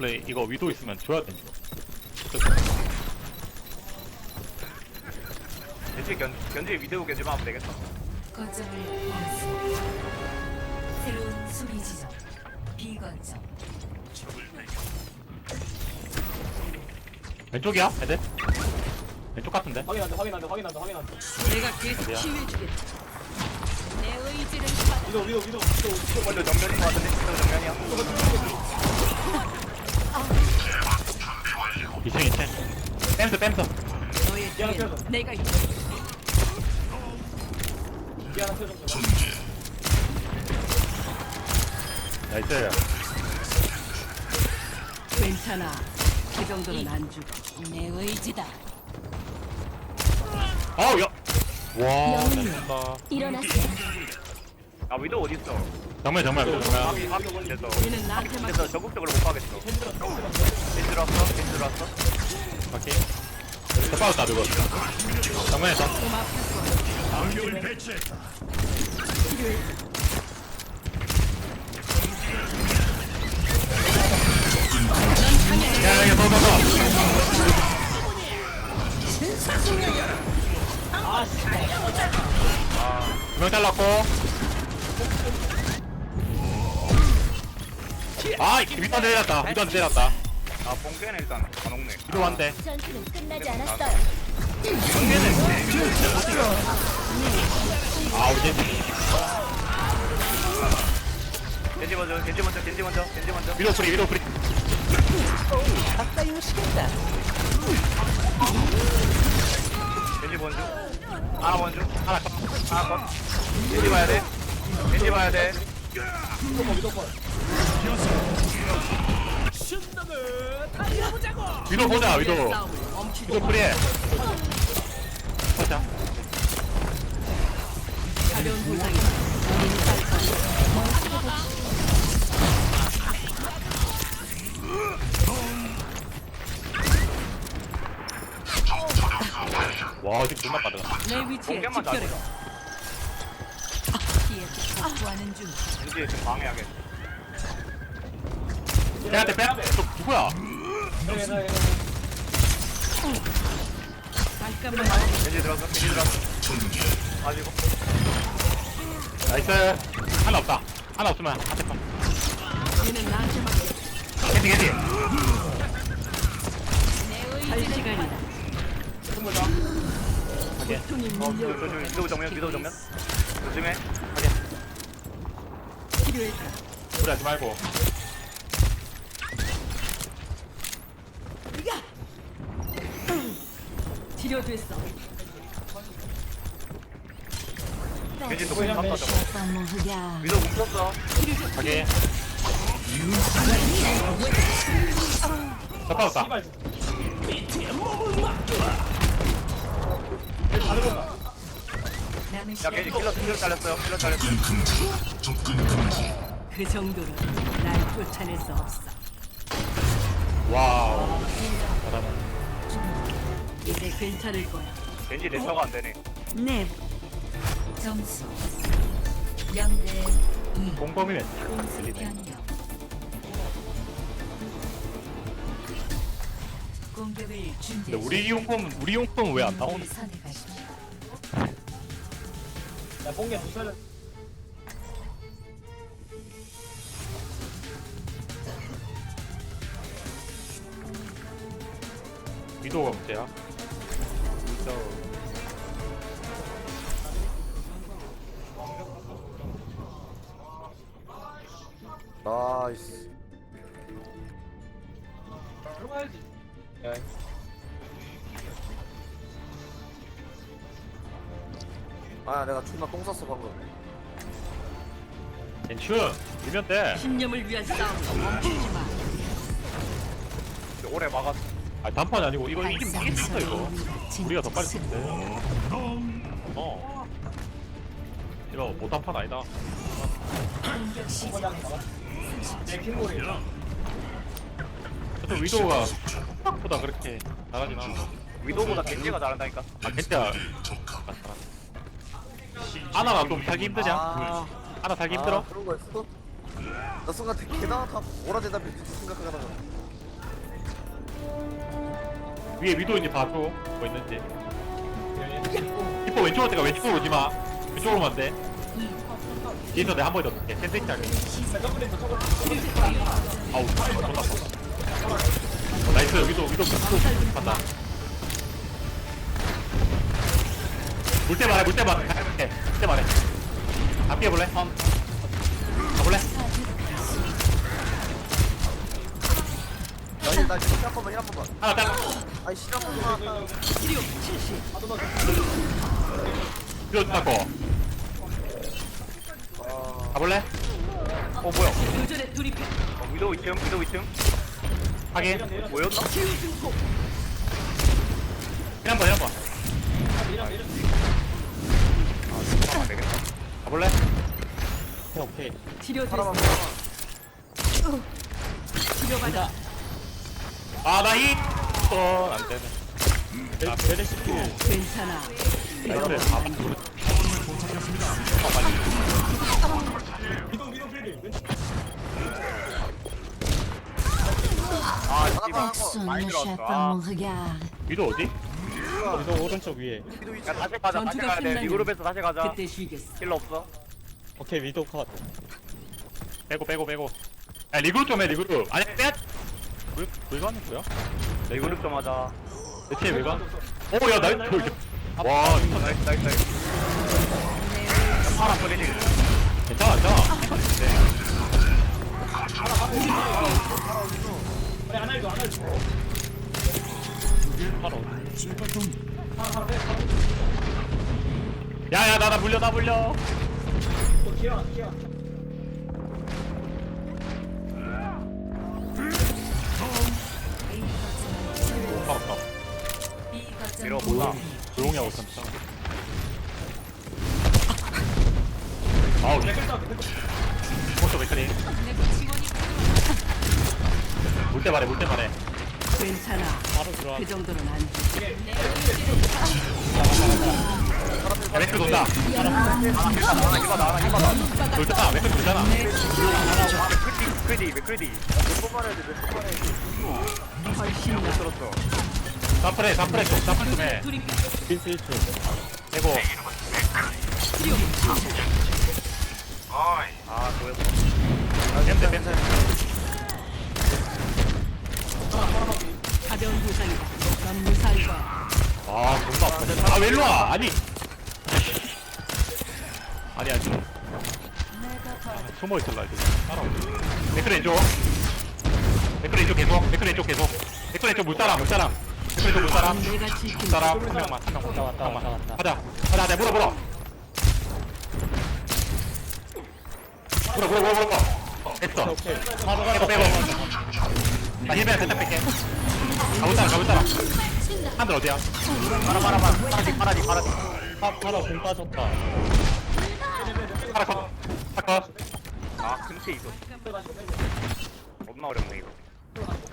플레이 이거 위도 있으면 줘야 돼. 대체 견, 견제 위대우 견제만 하면 되겠어 거점을 잃었습니다. 새로운 수비 지점 비거점 왼쪽이야? 애들? 왼쪽 같은데? 확인한다 확인한다 확인한다 확인한다 내가 계속 어디야? 힘해주겠다. 내 의지를 받아 위도 위도 위도 위도 위도 먼저 정면인 것 같은데 저 정면이야 너의 뒤엔 미안해. 내가 있다. 나이스. 괜찮아. 그 정도는 안 죽어. 내 의지다 아우 야. 와. 영웅이요. 잘한다. 일어나세요 아 위도우 어딨어 정말 정말 정말. 나한테만 그래서 적극적으로 못 가겠어 겐지 들어왔어 겐지 들어왔어 오케이. 더 빠졌다 누구. 정면에서. 야 여기 더더 더. 두명 잘랐고. 아, 위도 내렸다. 위도 내렸다. 아 뽕개는 일단 위도 한대. 전투는 끝나지 않았어요. 아, 우리 겐지. 먼저 겐지 먼저 겐지 먼저 겐지 먼저. 위도 프리, 위도 프리. 겐지 먼저. 하나 먼저. 하나 컷. 하나 컷. 겐지 봐야 돼. 겐지 봐야 돼 위도 보자, 위도. 위도 마. 프리해. 보자. 와, 지금 존나 빠르다. 내 위치에 집결해. 뒤에서 복구하는 중 겐지 지금 방해하게 걔한테 빼. 저 누구야? 겐지 들어왔어 겐지 들어왔어 아이고 나이스. 하나 없다. 하나 없으면 캔디. 할 시간이다. 오케이. 고통이 어 저, 저, 위도우 정면 요즘에 필요했다. 무리하지 말고. 치료됐어. 겐지 또 공감 터져 야 위도우 뭉쳤어 가게. 더 빠졌다. 씨발 남은 야 겐지 킬러 킬러 잘렸어요 킬러 잘렸어 그 정도로 날 쫓아낼 수 없어. 와우. 잘하네. 이제 괜찮을 거야. 겐지 내처가 안 되네 네. 점수 0대 2 공범이면 공수 들리네. 변경 공격을 준비 근데 우리 용품 우리 용품 왜안 나오는? 선택하십시오 야 살을 위도가 문제야. 위도. 나이스 들어가야지 야 아 내가 존나 똥 쌌어 방금 괜춘 밀면 돼. 신념을 위한 싸움 멈추지 마. 오래 막았어 아 단판이 아니고 이거 이긴 이긴다 이거. 우리가 더 빨리 했는데. 어. 이거 못 단판 아니다. 또 위도가 생각보다 그렇게 잘하진 않아. 위도우보다 겐지가 잘한다니까 아 진짜. 아나가 좀 살기 힘드냐? 아, 아나 살기 아, 힘들어? 그런 거였어? 나 순간 대- 계단 다 오라 대답 생각하다가 위에 위도 이제 봐줘. 뭐 있는지. 이뻐 왼쪽으로 때가 왼쪽으로 오지마. 왼쪽으로 오면 안돼. 뒤에서 내가 한 번에 넣을게. 샌드위치 하게 아우 존나 아파. 어, 나이스. 위도 위도 위도. 간다. 물때 말해 물때 말해. 물때 말해. 앞에 볼래? 가볼래? 나, 나 지금 한 번만, 한 번만. 하나 딱 아이, 시간 번만. 70. 위도 닦고 가볼래? 어 뭐야 교전에 돌입해. 어, 위도우 2층 위도우 2층 하게 뭐였나? 치유 증폭. 한번 한번 아 되겠다 가볼래? 오케이. 하나만, 하나만. 치료받아. 아나 히! 어 안 되네 아 베레시키 괜찮아. 나이스 아 빨리 아 Personne 많이 à 아 mon regard. 위도 어디? 위도 오른쪽 위에. 야 다시 가자 다시 전투가 가야 돼 끝나면 리그룹에서 다시 가자 그때 쉬겠어. 힐러 없어 오케이 위도 컷 빼고 빼고 빼고 야 리그룹 좀 해 리그룹 아니 빼! 왜, 왜 가는 거야? 리그룹 좀 하자. 대체 왜 가? 오 야 나이스 와 나이스 나이스 나이스. 파란 뿌리지. 괜찮아 괜찮아. 바로 야 야 나 나 물려 나 물려 몰라 조용히 하고 있었다 아우 포토 메카닉 물때 말해 물때 말해 괜찮아. 바로 들어와 그 정도는 안 돼. 야 맥크 돈다 돌잖아 맥크 돌잖아 맥크디 맥크디 몇 번만 해야 돼, 몇 번만 해야 돼. 훨씬 나. 들었어 사프레 사프레 좀 사프레 좀해. 빈스 1층 대고. 아 보였어 햄대 햄대 가벼운 부상이다. 넌 거야. 아 존나 아파. 아왜 일로와? 아니. 아니 아니. 아, 숨어 있을라 이제 따라오지 맥크레 왼쪽 맥크레 왼쪽 계속. 맥크레 왼쪽 계속. 맥크레 왼쪽 물사람 물사람 왼쪽 물사람 내가 지킨 물사람 한 명만 한 명만 왔다 왔다 가자 가자 내 물어 물어 물어 물어 물어 물어 어, 됐어 오케이 빼고 빼고 나 힐베야 살짝 뺄게 가볼 사람 가볼 사람 한들 어디야 파라 파라 파라 파라디 파라디 파라디 파, 파라 공 빠졌다 하나 컷 하나 컷아 근데 이거 겁나 어렵네 이거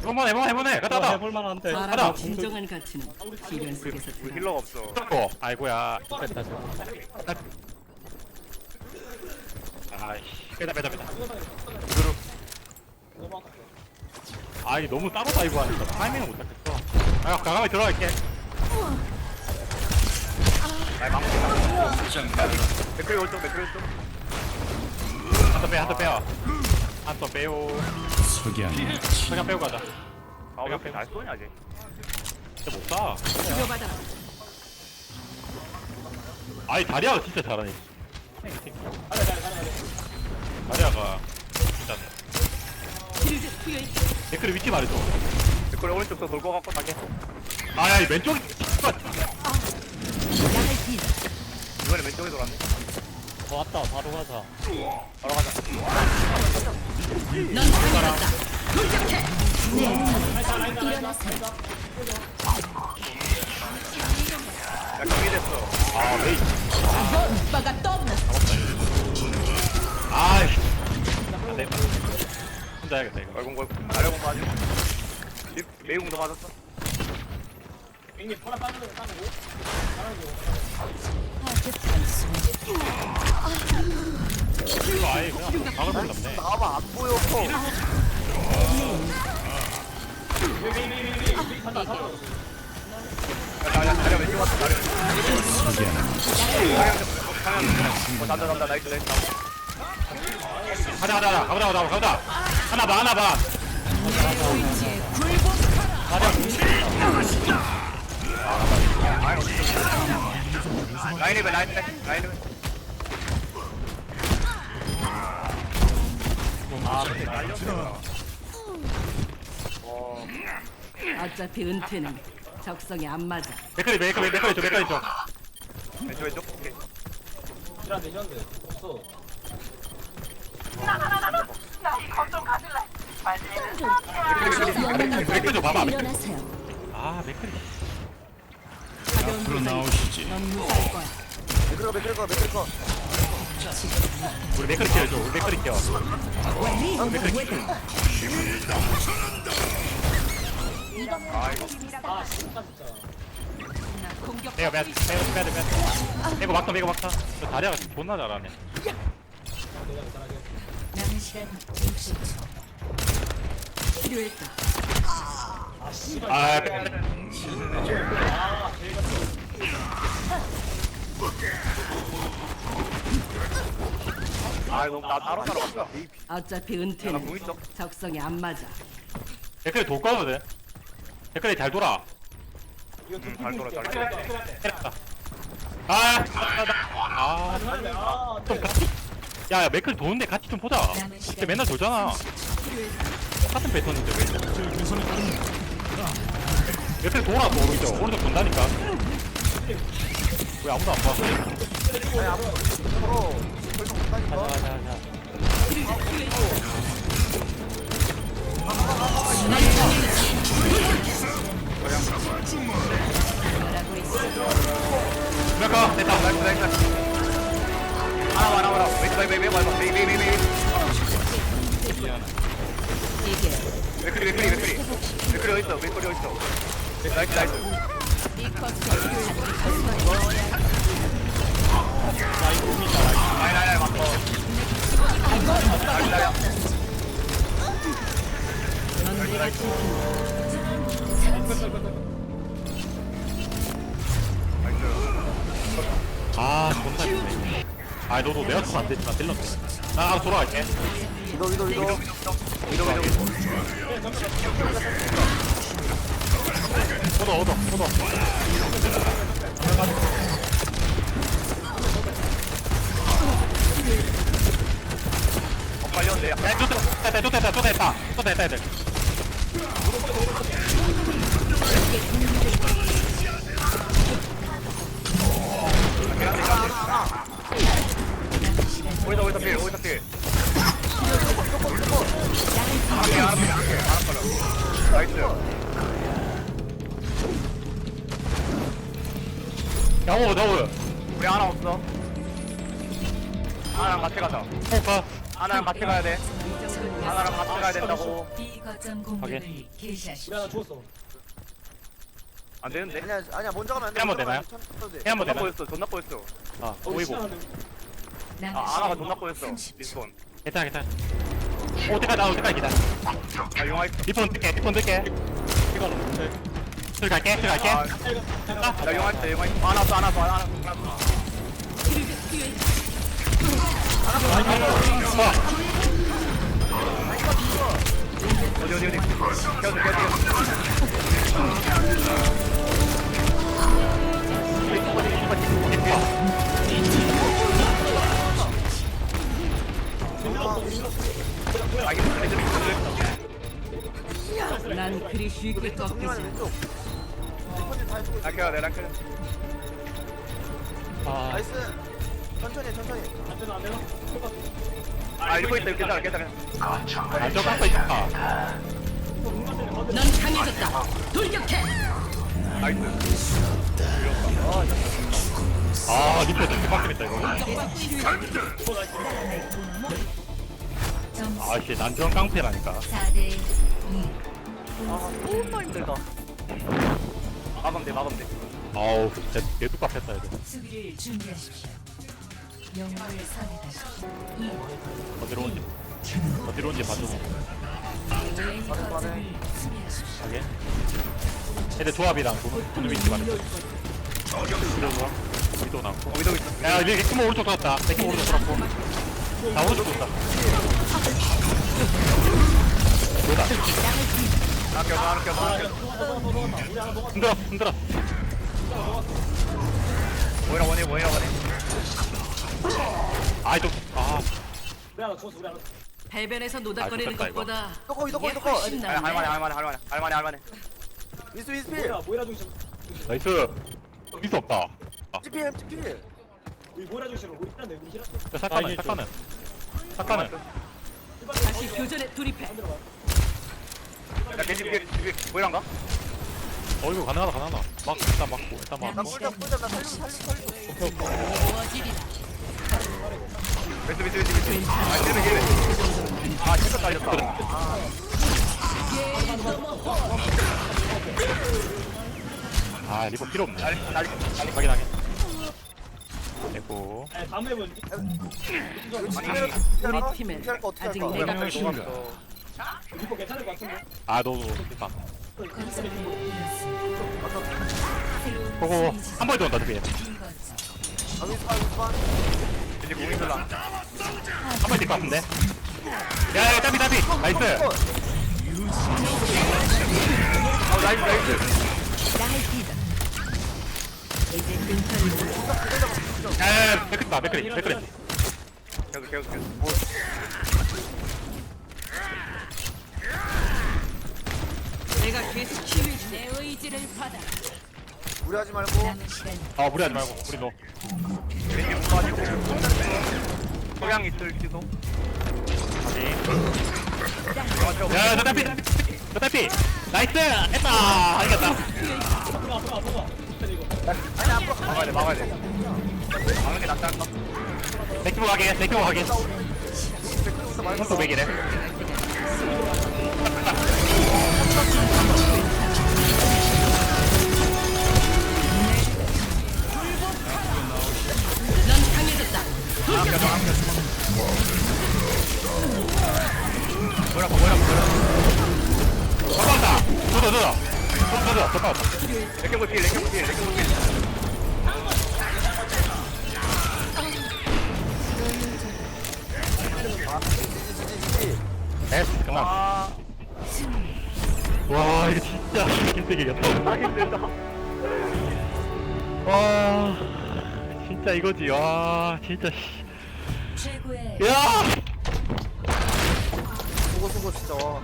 해보네 해보네 해보네. 이거 가자 해볼만한데. 바람의 진정한 가치는 시련 속에서 우리. 힐러가 없어? 어 아이고야. 됐다 저 아이씨. 빼자 빼자 빼자. 그룹. 아이 너무 따로 다이브 하니까 타이밍을 못 잡겠어. 아 가감히 들어갈게. 날 망치다. 맥크리 오른쪽 맥크리 오른쪽. 한턴 빼한턴 빼요 한턴 빼요 석양 빼고 가자. 아왜 이렇게 잘 쏘냐 쟤 진짜 못쏴 치료받아. 아이 다리아가 진짜 잘하네. 다리아가 진짜 치료제 투여해. 댓글에 위치 말해줘. 맥크리 오른쪽도 돌고 갖고 가게 아야 이 왼쪽 이번에 왼쪽에 돌았네. 더 왔다. 바로 가자. 바로 가자. 야 준비됐어 아 메이. 아이씨 안돼 혼자 해야겠다 이거 얼공 걸고 아래공 맞아 매우공도 맞았어 이거 아예 그냥 막을 수 없네 나와봐, 안 보여. 자리야 자리야 왼쪽 왔다 자리야 어 잔다 잔다 나이스 나이스 가자 가자 가자 가자 가자 가자 하나 봐 하나 봐 라인 레벨 라인 레벨 라인 레벨 어차피 은퇴는 적성에 안 맞아. 맥클리 맥클리 맥클리 쪽 맥클리 쪽. 왼쪽 왼쪽. 오케이. 이란 내년데 없어 맥클리 좀 봐봐. 맥클리 아 맥클리 가벼운 부상이 넌 무사할 거야. 매끌거 매끌거 매끌거 우리 맥클리 키워줘 우리 맥클리 키워 맥클리 키워 아 진짜 진짜 공격. 내가 빼야 돼 빼야 돼 빼야 돼 빼야 돼 빼고 막타 빼고 막타 저 다리아가 존나 잘하네 남은 시간 60초. 필요했다. 아 빼야 돼 아 같은 아 이거 나 따로 따로 갔다 어차피 은퇴는 있어 적성에 안 맞아. 맥클리 돌 거거든 맥클리 잘 돌아 이거 음, 잘 돌아, 잘 돌아 해놨다 아, 아, 아, 아좀 같이. 야, 야, 맥클 도는데 같이 좀 보자. 진짜 맨날 돌잖아. 똑같은 패턴인데 왜? 맥클 돌아, 또 오른쪽. 오른쪽 돈다니까. 왜 아무도 안 봐? 못하니까 가자 가자 가자 아, 너도 내가 더안 되지만 딜렀네. 나 알아 돌아갈게. 위도 위도 위도 위도 위도 얻어, 얻어, 얻어. 어 빨렸네 야, 또 됐다, 또 됐다, 또 됐다, 애들. 같이 가야 돼 하나랑 같이 가야 된다고 B 거점 공격을 개시하십시오. 죽었어 안 되는데 아니야 아니야 먼저 가면 안돼 한번 되나요? 해 한번 존나 되나? 보였어 존나 보였어 아, 어 남은 아 시간 존나 보였어 30초. 리스폰 괜찮아, 괜찮아. 오, 때까지 나올 때까지 기다려. 아 용화 있어 리폰 뜰게, 리폰 뜰게. 시간 없는데 들어갈게, 들어갈게. 아, 나 용화 있어 용화 있어 하나 더 하나 더 하나 더 하나 더 어디 어디 어디 켜줘 켜줘 아 이게 무슨 애들이 있어 난 그리 쉽게 꺾이지 정리만 않아. 왼쪽 리펀지 다 해주고 있 어 랑켜야 돼 랑켜 아. 나이스. 천천히 해, 천천히. 안 되나? 안 되나? 똑같아 아 이거 있다 괜찮아 괜찮아 안쪽 깎고 있다. 넌 강해졌다. 돌격해. 나이스 아, 리폰 이렇게 빡세겠다, 이거. 점수 아, 씨, 난전 깡패라니까. 4대 2. 아 너무 힘들다 막으면 돼 막으면 돼 아우, 진짜 개뚝 빡했다, 이거. 수비를 준비하십시오. 어디로 온지, 어디로 온지 봐줘. 하게. 애들 조합이랑 도는 위치 말해. 그래서 위도 남고. 위도 있어. 야 이제 레킹 오른쪽 돌았다. 레킹 오른쪽 돌았고. 다 오른쪽 돌았다. 뭐다? 하나 껴, 하나 껴, 하나 껴. 흔들어 흔들어. 모이라 원해, 모이라 원해. 아이 좀 아. 우리 하나 죽었어 우리 하나 해변에서 노닥거리는 아, 좋겠다, 이거. 것보다 이거 이거 이게 이거 훨씬 할- 할만해, 낫네. 할만해, 할만해, 할만해, 할만해. 미스 미스 필 모이라 모이라 중심 나이스. 미스 없다. 아, GPM GP 우리 모이라 중심으로 우리 일단 우리 힐 자, 사카는 사카는 사카는. 다시 교전에 돌입해. 야, 겐지 뒤에, 뒤에 모이란가? 어 이거 가능하다 가능하다. 막 일단 막고 일단 막. 나 꿀잡 꿀잡 나 살리고 살리고 살리고 미스, 미스, 미스, 미스. 아, 힐베, 힐베. 아, 진짜 딸렸다. 아 리버 필요 없네. 딸, 딸, 딸. 확인 확인. 됐고. 맵은 우리 어떻게 아직 내가 괜찮을 것 같은데 아 너도 됐다. 거점을 잃었습니다. 새로운 보고 수비지 한 번에 들어온다 저기. 이거점. 아 미스만 미스 만 겐지 공이 별로 안. 한 번에 될것 같은데. 야 야 따비 따비. 나이스. 어, 나이스, 나이스. 이제 야야야 맥크리다 맥크리 맥크리. 계속, 계속, 계속. 뭐, 내가 계속 힘을 내 의지를 받아. 무리하지 말고 아 무리하지 말고 우리 너. 빠지고. 소양 있을지도. 태워. 야야 저 따비. 저 따비. 나이스. 했다. 이겼다. 막아야 돼, 막아야 돼. 막는 게 낫지 않나? 맥키모 가게 맥키모 가게. 선수 맥이래. 뭐라고, 뭐라고, 뭐라고. 잡았다. 뜯어 뜯어. 뜯어 뜯어. 잡았다. 레킹볼 필, 레킹볼 필, 레킹볼 필. 에스 그만. 아, 와 이거 진짜 이겼다. 하기 힘들다. 와 진짜 이거지. 와 진짜. 최고의 야. 수고 수고 진짜 와